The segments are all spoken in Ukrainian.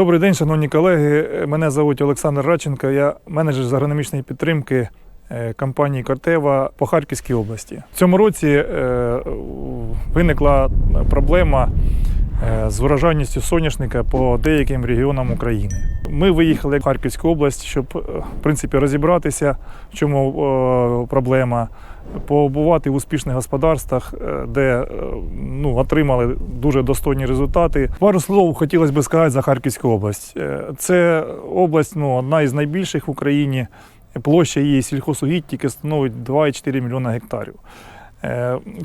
Добрий день, шановні колеги. Мене звуть Олександр Радченко. Я менеджер з агрономічної підтримки е, компанії Кортева по Харківській області. В цьому році е, виникла проблема е, з врожайністю соняшника по деяким регіонам України. Ми виїхали в Харківську область, щоб в принципі розібратися, в чому проблема. Побувати в успішних господарствах, е, де е, ну, отримали дуже достойні результати. Пару слов хотілося б сказати за Харківську область. Е, Це область ну, одна із найбільших в Україні. Площа її сільхозугідь тільки становить 2,4 мільйона гектарів.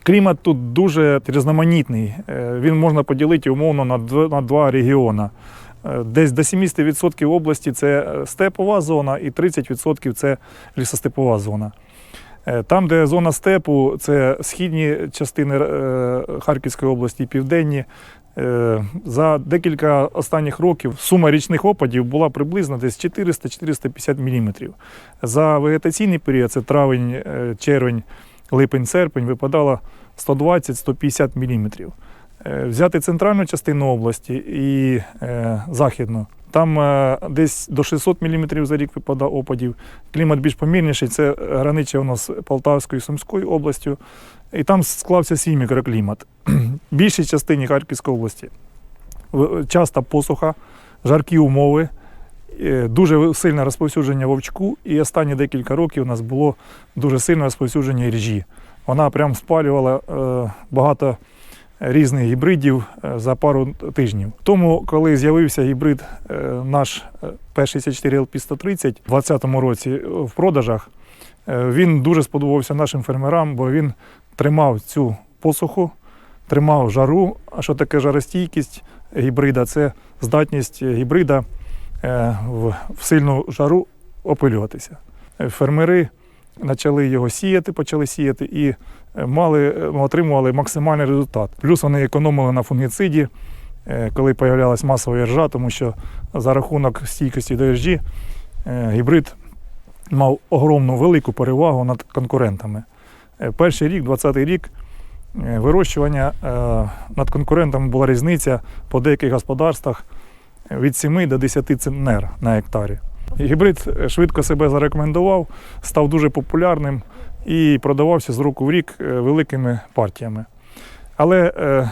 Клімат тут дуже різноманітний. Він можна поділити умовно на два регіони. Десь до 70% області це степова зона і 30% це лісостепова зона. Е, Там, де зона степу, це східні частини е, Харківської області, південні. Е, За декілька останніх років сума річних опадів була приблизно десь 400-450 мм. За вегетаційний період, це травень, червень, липень, серпень, випадало 120-150 мм. Е, Взяти центральну частину області і е, західну. Там е, десь до 600 мм за рік випадає опадів. Клімат більш помірніший, це граниче у нас Полтавською і Сумською областю. І там склався свій мікроклімат. В більшій частині Харківської області часто посуха, жаркі умови, дуже сильне розповсюдження вовчку, і останні декілька років у нас було дуже сильне розповсюдження ріжі. Вона прям спалювала багато різних гібридів е, за пару тижнів. Тому, коли з'явився гібрид е, наш е, P64 LP130 у 2020 році е, в продажах, він дуже сподобався нашим фермерам, бо він тримав цю посуху, тримав жару. А що таке жаростійкість гібрида? Це здатність гібрида в сильну жару опилюватися. Фермери почали його сіяти, почали сіяти і е, мали, е, отримували максимальний результат. Плюс вони економили на фунгіциді, е, коли з'являлась масова іржа, тому що за рахунок стійкості до іржі гібрид мав огромну велику перевагу над конкурентами. Перший рік, 20-й рік, вирощування над конкурентами була різниця по деяких господарствах від 7 до 10 центнер на гектарі. Гібрид швидко себе зарекомендував, став дуже популярним і продавався з року в рік е, великими партіями. Але е,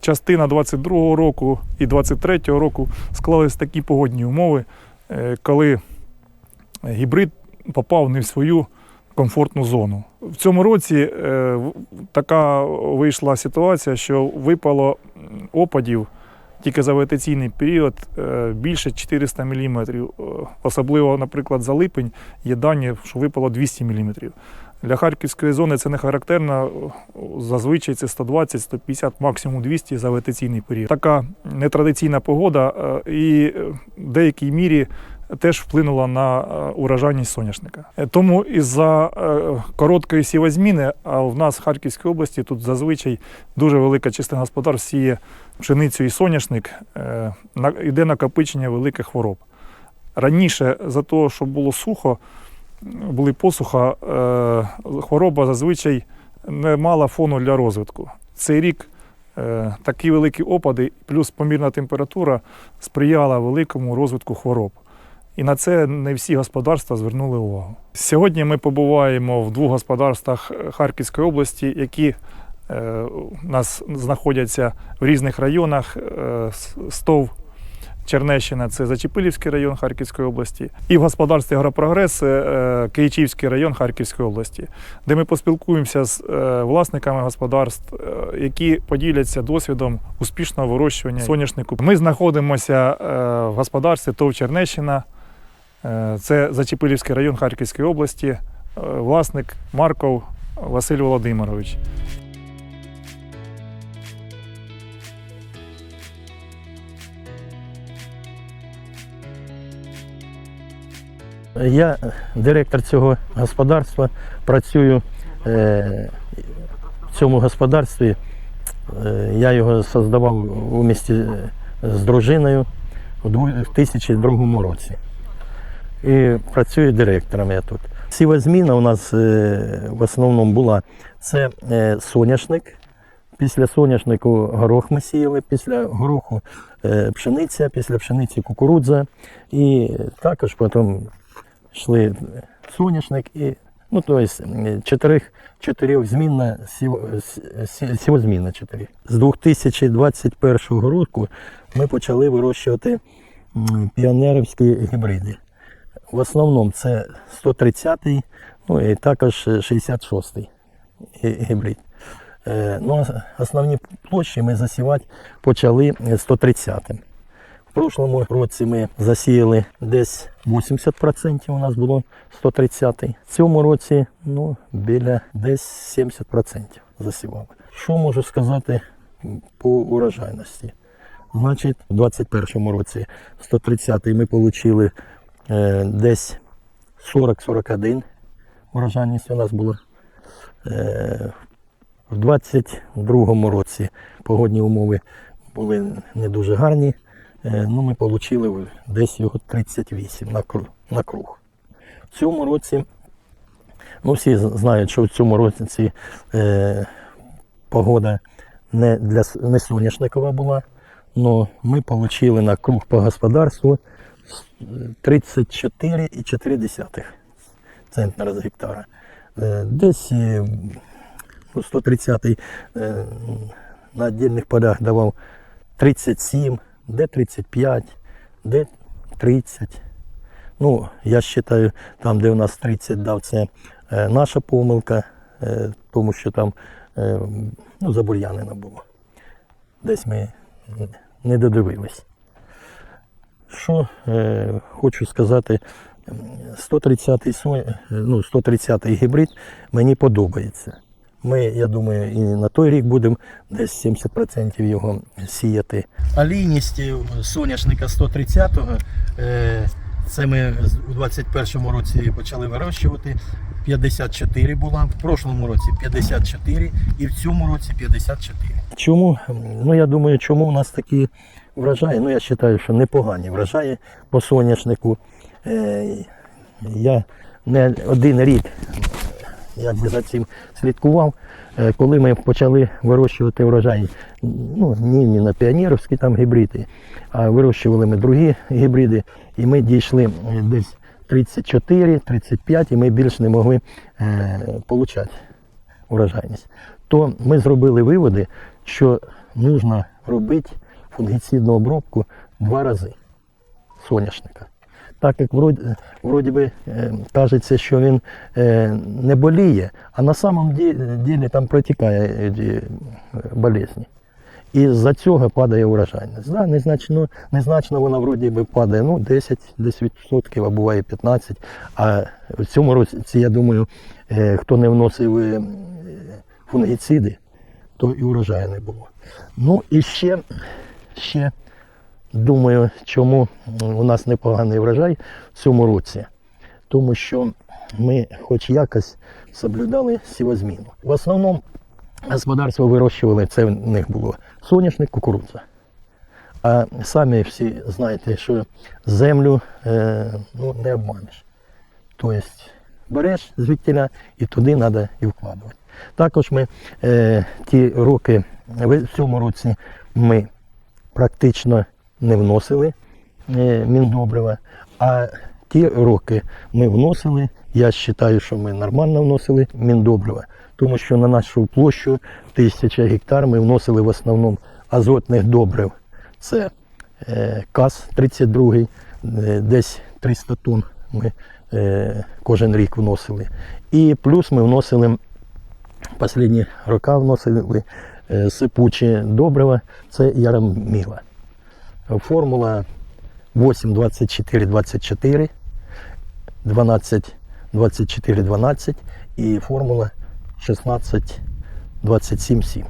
частина 22-го року і 23-го року склались такі погодні умови, е, коли гібрид попав не в свою комфортну зону. В цьому році така вийшла ситуація, що випало опадів тільки за вегетаційний період е, більше 400 мм. Особливо, наприклад, за липень є дані, що випало 200 мм. Для Харківської зони це не характерно. Зазвичай це 120, 150, максимум 200 за вегетаційний період. Така нетрадиційна погода е, і е, в деякій мірі теж вплинула на е, урожайність соняшника. Е, Тому із-за е, короткої сівозміни, а в нас в Харківській області тут зазвичай дуже велика частина господарств сіє пшеницю і соняшник, йде накопичення великих хвороб. Раніше за те, що було сухо, були посуха, хвороба зазвичай не мала фону для розвитку. Цей рік такі великі опади, плюс помірна температура сприяла великому розвитку хвороб. І на це не всі господарства звернули увагу. Сьогодні ми побуваємо в двох господарствах е, Харківської області, які е, у нас знаходяться в різних районах. Е, Стов Чернещина це Зачепилівський район Харківської області, і в господарстві Агропрогрес Київчівський район Харківської області, де ми поспілкуємося з власниками господарств, які поділяться досвідом успішного вирощування соняшнику. Ми знаходимося в господарстві ТОВ Чернещина, це Зачепилівський район Харківської області, е, власник Марков Василь Володимирович. Я директор цього господарства, працюю е, в цьому господарстві. Е, я його создавав у місті з дружиною у 2002 році. І працюю директором я тут. Сівозміна у нас е, в основному була це е, соняшник, Після соняшнику горох ми сіяли, після гороху е, пшениця, після пшениці кукурудза. І також потім йшли соняшник і ну, то есть, е, чотирьох, чотирьох змінна, сів- сі- чотири. З 2021 року ми почали вирощувати піонерівські гібриди. В основному це 130-й, ну і також 66-й гібрид. Е, Ну, основні площі ми засівати почали 130-м. В прошлому році ми засіяли десь 80% у нас було 130-й. В цьому році ну, біля десь 70% засівали. Що можу сказати по урожайності? Значить, у 2021 році 130-й ми отримали десь 40-41 урожайність у нас була. Е, в 22 році погодні умови були не дуже гарні. Е, Ну, ми отримали десь його 38 на круг. В цьому році, ну всі знають, що в цьому році е, погода не, для, не соняшникова була, але ми отримали на круг по господарству 34,4 центнера з гектара. Е, Десь е, ну, 130 е, на віддільних полях давав 37, де 35, де 30. Ну, я вважаю, там, де у нас 30 дав, це наша помилка, тому що там ну, забур'янено було. Десь ми не додивились. Що е, хочу сказати, 130-й со- е, ну, 130-й гібрид мені подобається. Ми, я думаю, і на той рік будемо десь 70% його сіяти. А лійність соняшника 130-го, е, це ми у 21-му році почали вирощувати. 54 була, в прошлому році 54 і в цьому році 54. Чому? Ну я думаю, чому у нас такі врожаї? Ну я вважаю, що непогані врожаї по соняшнику. Е, я не один рік якби за цим слідкував. Е, Коли ми почали вирощувати врожай, ну ні, на піонерівські там гібриди, а вирощували ми другі гібриди, і ми дійшли е, десь 34-35, і ми більш не могли е, получати урожайність. То ми зробили виводи, що потрібно робити фунгіцидну обробку два рази соняшника. Так як вроді, вроді би е, кажеться, що він е, не боліє, а на самом ді- ділі там протікає е, болезні. І з-за цього падає урожайність. Да, незначно, незначно вона вроді би падає ну, 10 десь відсотків, а буває 15. А в цьому році, я думаю, хто не вносив фунгіциди, то і урожаю не було. Ну і ще, ще думаю, чому у нас непоганий врожай в цьому році. Тому що ми хоч якось соблюдали сівозміну. В основному господарство вирощували, це в них було соняшник, кукурудза. А самі всі знаєте, що землю е, ну, не обманеш. Тобто береш звідтіля і туди треба і вкладувати. Також ми е, ті роки, в цьому році ми практично не вносили е, міндобрива, а ті роки ми вносили. Я вважаю, що ми нормально вносили міндобрива, тому що на нашу площу тисяча гектар ми вносили в основному азотних добрив. Це е, КАЗ 32, е, десь 300 тонн ми кожен рік вносили. І плюс ми вносили Останні роки вносили сипучі добрива, це яраміла. Формула 8, 24, 24, 12, 24, 12 і формула 16, 27, 7.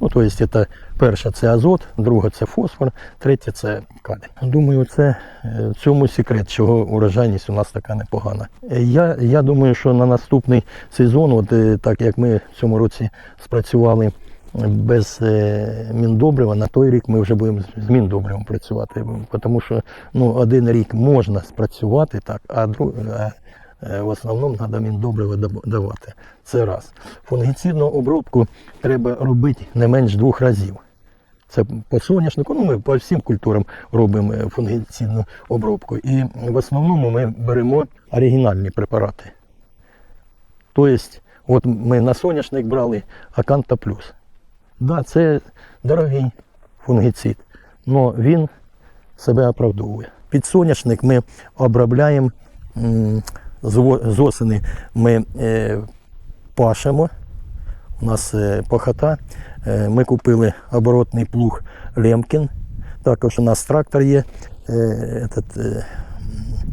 Ну, тобто, це перша це азот, друга це фосфор, третя це калій. Думаю, це е, цьому секрет, чого урожайність у нас така непогана. Е, Я, я думаю, що на наступний сезон, от е, так як ми в цьому році спрацювали без е, міндобрива, на той рік ми вже будемо з- міндобривом працювати. Тому що ну, один рік можна спрацювати так, а, друг, е, в основному треба міндобриво давати. Це раз. Фунгіцидну обробку треба робити не менш двох разів. Це по соняшнику, ну ми по всім культурам робимо е, фунгіцидну обробку. І в основному ми беремо оригінальні препарати. Тобто, от ми на соняшник брали Аканта Плюс. Да, це дорогий фунгіцид, але він себе оправдовує. Під соняшник ми обробляємо з осени ми е, пашемо. У нас е, похота. Е, Ми купили оборотний плуг Лемкін. Також у нас трактор є. Этот,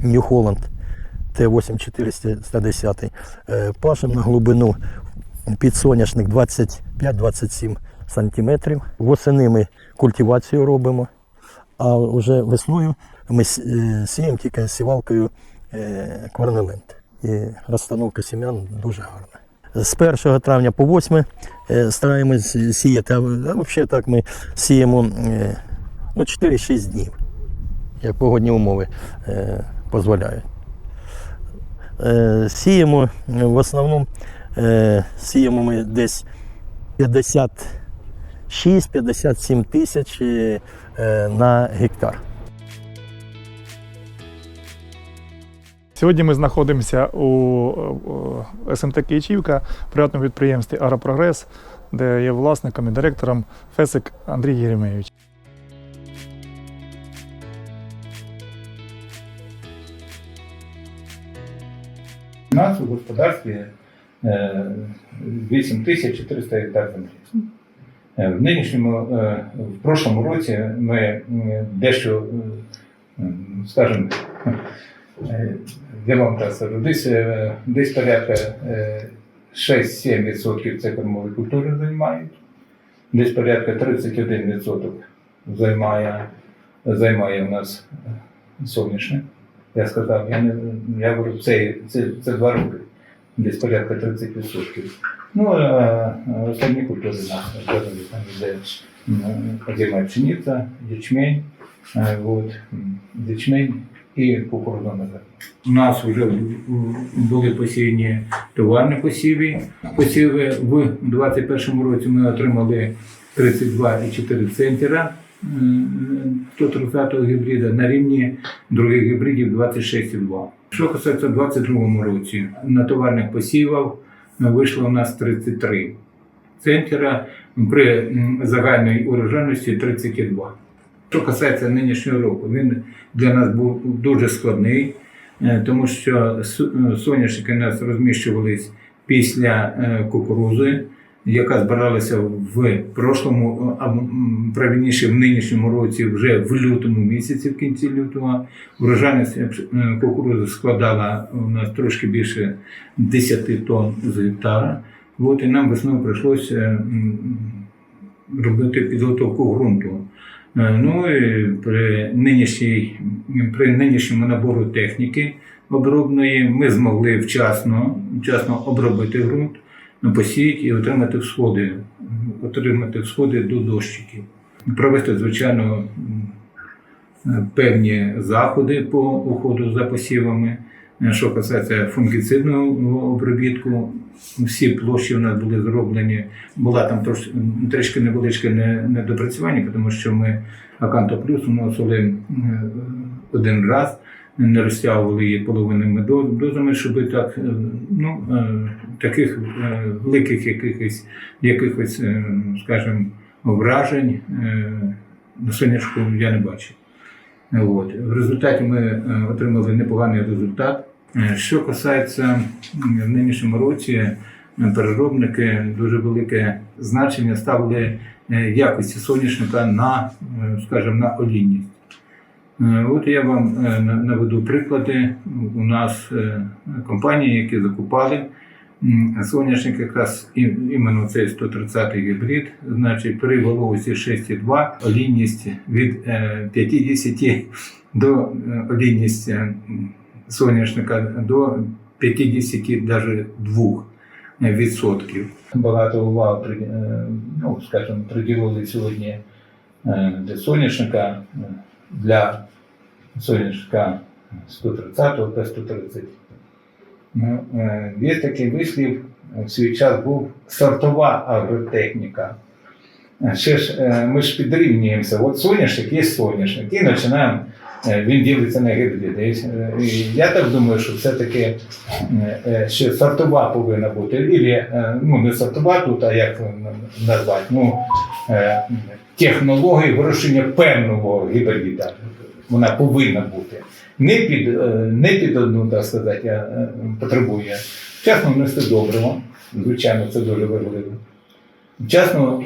New Holland Т8410. Е, Пашемо на глибину під соняшник 25-27 сантиметрів. Восени ми культивацію робимо, а вже весною ми е, сіємо тільки сівалкою е, кварнелент. І розстановка сім'ян дуже гарна. З 1 травня по 8 е, стараємось сіяти, а взагалі так ми сіємо ну, 4-6 днів, як погодні умови дозволяють. Сіємо в основному сіємо ми десь 56-57 тисяч е, е, на гектар. Сьогодні ми знаходимося у СМТ Київчівка, приватному підприємстві Агропрогрес, де є власником і директором Фесик Андрій Єремеєвич. У нас у господарстві е, 8400 гектар землі. Е, В нинішньому, е, в прошлому році ми е, дещо, скажімо, я вам так скажу, десь, десь порядка е, 6-7% це кормові культури займають, десь порядка 31% займає, займає у нас е, соняшник. Я сказав, я не я говорю, це, це, це два роки, десь порядка 30%. Ну, а остальні культури на здоров'я, там де озима пшениця, ячмень, от ячмень і кукурудза назад. У нас вже були посіяні товарні посіви. Посіви в 2021 році ми отримали 32,4 центра 130-го гібрида на рівні других гібридів 26,2. Що касається 22-му році, на товарних посівах вийшло у нас 33 центра при загальній урожайності 32. Що касається нинішнього року, він для нас був дуже складний, е, тому що е, соняшники у нас розміщувались після е, кукурузи яка збиралася в прошлому, а правильніше в нинішньому році, вже в лютому місяці, в кінці лютого. Врожайність кукурузи складала у нас трошки більше 10 тонн з гектара. От і нам весною прийшлося робити підготовку ґрунту. Е, Ну і при, нинішній, при нинішньому набору техніки обробної ми змогли вчасно, вчасно обробити ґрунт, посіяти і отримати всходи, отримати всходи до дощиків. Провести, звичайно, певні заходи по уходу за посівами. Е, Що касається фунгіцидного обробітку, всі площі у нас були зроблені. Була там трош, трішки невеличке недопрацювання, тому що ми Аканто Плюс вносили е, один раз, не розтягували її половинними дозами, щоб так, е, ну, е, таких е, великих якихось, якихось, скажімо, вражень на сонячку я не бачив. От. В результаті ми отримали непоганий результат. Що касається в нинішньому році, переробники дуже велике значення ставили якості соняшника на, скажімо, на олійність. Е, От я вам е, на- наведу приклади. У нас е, компанії, які закупали соняшник, якраз іменно цей 130 гібрид, значить при вологості 6,2 олійність від е, 50 до олійність соняшника до 50 навіть 2 відсотків. Багато уваги ну, скажімо, приділили сьогодні для соняшника, для соняшника 130 та 130 Ну, е, Є такий вислів, в свій час був сортова агротехніка. Е, Ще ж е, ми ж підрівнюємося. От соняшник є соняшник, і починаємо. е, Він ділиться на гібриди. Е, я так думаю, що все-таки е, е, ще сортова повинна бути. Ілі, е, ну, не сортова тут, а як назвати? Ну, е, технології вирощення певного гібрида. Вона повинна бути. Не під, е, не під одну, так сказати, е, потребує. Вчасно внести добриво, звичайно, це дуже важливо. Вчасно,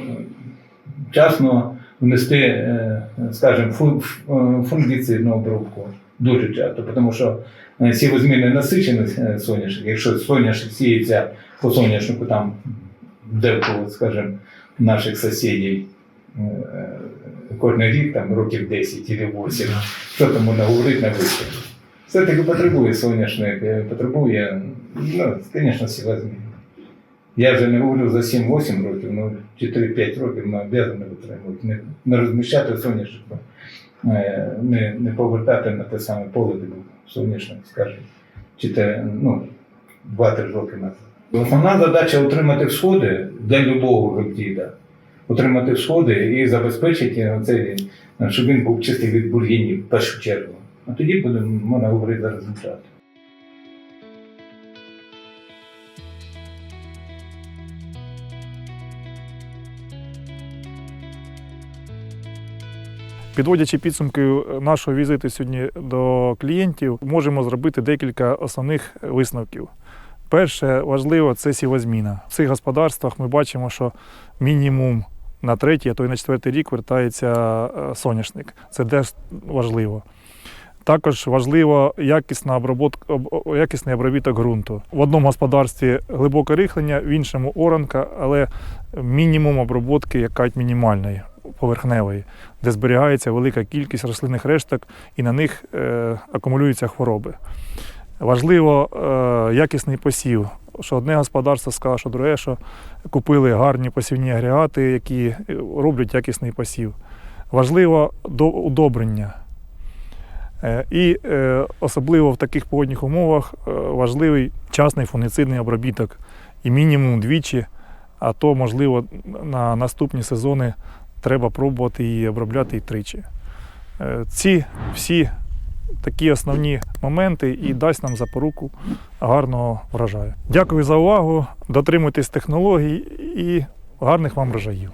вчасно внести, е, скажімо, фунгіцидну обробку дуже часто, тому що сівозмінний насичений е, соняшник, якщо соняшник сіється по соняшнику там декого, скажімо, наших сусідів кожен рік, там років 10 чи 8, що там можна говорити на вище. Все-таки потребує соняшник, е, потребує, ну, звісно, сівозмін. Я вже не говорю за 7-8 років, ну 4-5 років ми обов'язані витримувати. Не, не розміщати соняшник, е, не, не повертати на те саме поле, де був соняшник, скажімо, чи те, ну, 2-3 роки назад. Основна задача отримати всходи для любого гептіда. Отримати всходи і забезпечити цей, щоб він був чистий від бур'їнів в першу чергу. А тоді будемо можна говорити за результати. Підводячи підсумки нашого візиту сьогодні до клієнтів, можемо зробити декілька основних висновків. Перше важливо це сівозміна. В цих господарствах ми бачимо, що мінімум на третій, а то й на четвертий рік вертається е, соняшник. Це теж важливо. Також важливо якісна обробот- об- якісний обробіток ґрунту. В одному господарстві глибоке рихлення, в іншому оранка, але мінімум обробки якась мінімальної, поверхневої, де зберігається велика кількість рослинних решток і на них е, акумулюються хвороби. Важливо е, якісний посів. Що одне господарство сказало, що друге, що купили гарні посівні агрегати, які роблять якісний посів. Важливо до- удобрення. Е, І е, особливо в таких погодних умовах е, важливий вчасний фунгіцидний обробіток і мінімум двічі, а то, можливо, на наступні сезони треба пробувати її обробляти і тричі. Ці всі такі основні моменти і дасть нам запоруку гарного врожаю. Дякую за увагу, дотримуйтесь технологій і гарних вам врожаїв.